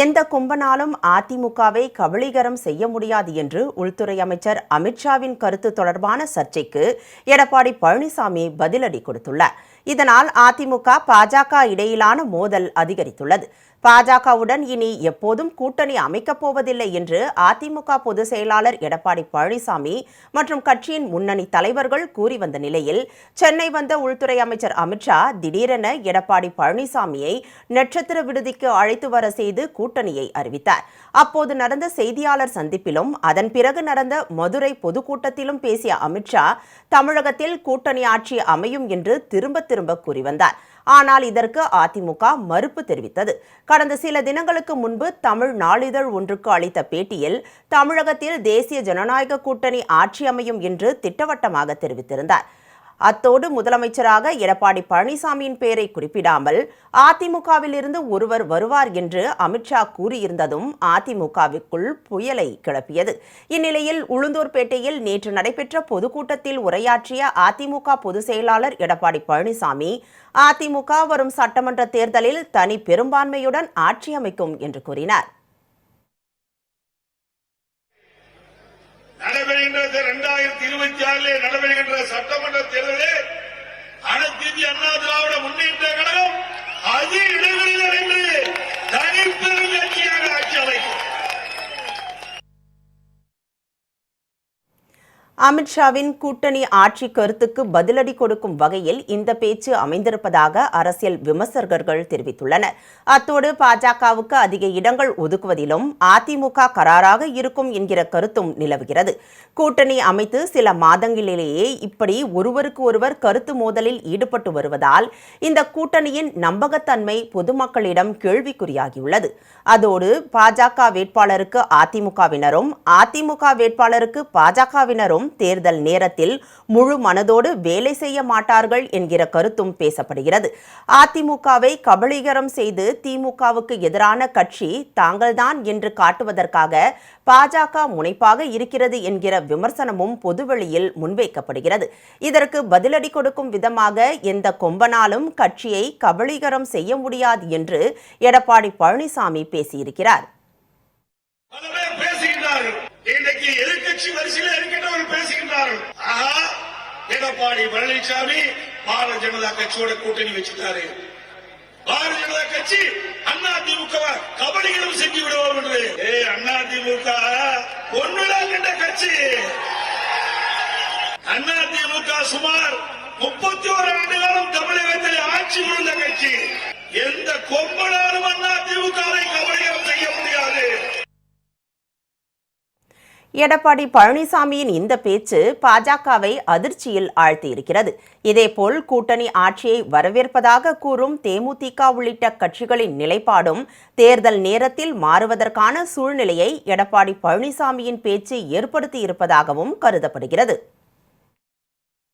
எந்த கும்பனாலும் அதிமுகவை கபளீகரம் செய்ய முடியாது என்று உள்துறை அமைச்சர் அமித்ஷாவின் கருத்து தொடர்பான சர்ச்சைக்கு எடப்பாடி பழனிசாமி பதிலடி கொடுத்துள்ளார். இதனால் அதிமுக பாஜக இடையிலான மோதல் அதிகரித்துள்ளது. பாஜகவுடன் இனி எப்போதும் கூட்டணி அமைக்கப் போவதில்லை என்று அதிமுக பொதுச் செயலாளர் எடப்பாடி பழனிசாமி மற்றும் கட்சியின் முன்னணி தலைவர்கள் கூறி வந்த நிலையில் சென்னை வந்த உள்துறை அமைச்சர் அமித்ஷா திடீரென எடப்பாடி பழனிசாமியை நட்சத்திர விடுதிக்கு அழைத்து வர செய்து கூட்டணியை அறிவித்தார். அப்போது நடந்த செய்தியாளர் சந்திப்பிலும் அதன் பிறகு நடந்த மதுரை பொதுக்கூட்டத்திலும் பேசிய அமித்ஷா தமிழகத்தில் கூட்டணி ஆட்சி அமையும் என்று திரும்ப திரும்ப கூறி வந்தார். ஆனால் இதற்கு அதிமுக மறுப்பு தெரிவித்தது. கடந்த சில தினங்களுக்கு முன்பு தமிழ் நாளிதழ் ஒன்றுக்கு அளித்த பேட்டியில் தமிழகத்தில் தேசிய ஜனநாயக கூட்டணி ஆட்சி அமையும் என்று திட்டவட்டமாக தெரிவித்திருந்தார். அத்தோடு முதலமைச்சராக எடப்பாடி பழனிசாமியின் பெயரை குறிப்பிடாமல் அதிமுகவில் இருந்து ஒருவர் வருவார் என்று அமித்ஷா கூறியிருந்ததும் அதிமுகவிற்குள் புயலை கிளப்பியது. இந்நிலையில் உளுந்தூர்பேட்டையில் நேற்று நடைபெற்ற பொதுக்கூட்டத்தில் உரையாற்றிய அதிமுக பொதுச் செயலாளர் எடப்பாடி பழனிசாமி அதிமுக வரும் சட்டமன்ற தேர்தலில் தனி பெரும்பான்மையுடன் ஆட்சி அமைக்கும் என்று கூறினார். நடைபெறுகின்ற இரண்டாயிரத்தி இருபத்தி ஆறிலே நடைபெறுகின்ற சட்டமன்ற அண்ணா திராவிட முன்னேற்ற கழகம் அது இடங்களில் இருந்து தனிப்பெரும் கட்சியாக ஆட்சி அமைக்கும் அமித்ஷாவின் கூட்டணி ஆட்சி கருத்துக்கு பதிலடி கொடுக்கும் வகையில் இந்த பேச்சு அமைந்திருப்பதாக அரசியல் விமர்சகர்கள் தெரிவித்துள்ளனர். அத்தோடு பாஜகவுக்கு அதிக இடங்கள் ஒதுக்குவதிலும் அதிமுக கராராக இருக்கும் என்கிற கருத்தும் நிலவுகிறது. கூட்டணி அமைத்து சில மாதங்களிலேயே இப்படி ஒருவருக்கு ஒருவர் கருத்து மோதலில் ஈடுபட்டு வருவதால் இந்த கூட்டணியின் நம்பகத்தன்மை பொதுமக்களிடம் கேள்விக்குறியாகியுள்ளது. அதோடு பாஜக வேட்பாளருக்கு அதிமுகவினரும் அதிமுக வேட்பாளருக்கு பாஜகவினரும் தேர்தல் நேரத்தில் முழு மனதோடு வேலை செய்ய மாட்டார்கள் என்கிற கருத்தும் பேசப்படுகிறது. அதிமுகவை கபலீகரம் செய்து திமுகவுக்கு எதிரான கட்சி தாங்கள்தான் என்று காட்டுவதற்காக பாஜக முனைப்பாக இருக்கிறது என்கிற விமர்சனமும் பொதுவெளியில் முன்வைக்கப்படுகிறது. இதற்கு பதிலடி கொடுக்கும் விதமாக எந்த கொம்பனாலும் கட்சியை கபலீகரம் செய்ய முடியாது என்று எடப்பாடி பழனிசாமி பேசியிருக்கிறார். பல இன்றைக்கு வரிசையில் எடப்பாடி பழனிசாமி பாரதிய ஜனதா கட்சியோட கூட்டணி வச்சுட்டாரு. பாரதிய ஜனதா கட்சி அண்ணா திமுக கபடிகளும் செஞ்சு விடுவோம் என்று. ஏ அண்ணா திமுக ஒன்றுதான் கண்ட கட்சி. அண்ணா திமுக சுமார் முப்பத்தி ஒரு ஆண்டு காலம் தமிழகத்தில் ஆட்சி புரிந்த கட்சி. எந்த கொம்பன எடப்பாடி பழனிசாமியின் இந்த பேச்சு பாஜகவை அதிர்ச்சியில் ஆழ்த்தியிருக்கிறது. இதேபோல் கூட்டணி ஆட்சியை வரவேற்பதாக கூறும் தேமுதிக உள்ளிட்ட கட்சிகளின் நிலைப்பாடும் தேர்தல் நேரத்தில் மாறுவதற்கான சூழ்நிலையை எடப்பாடி பழனிசாமியின் பேச்சு ஏற்படுத்தியிருப்பதாகவும் கருதப்படுகிறது.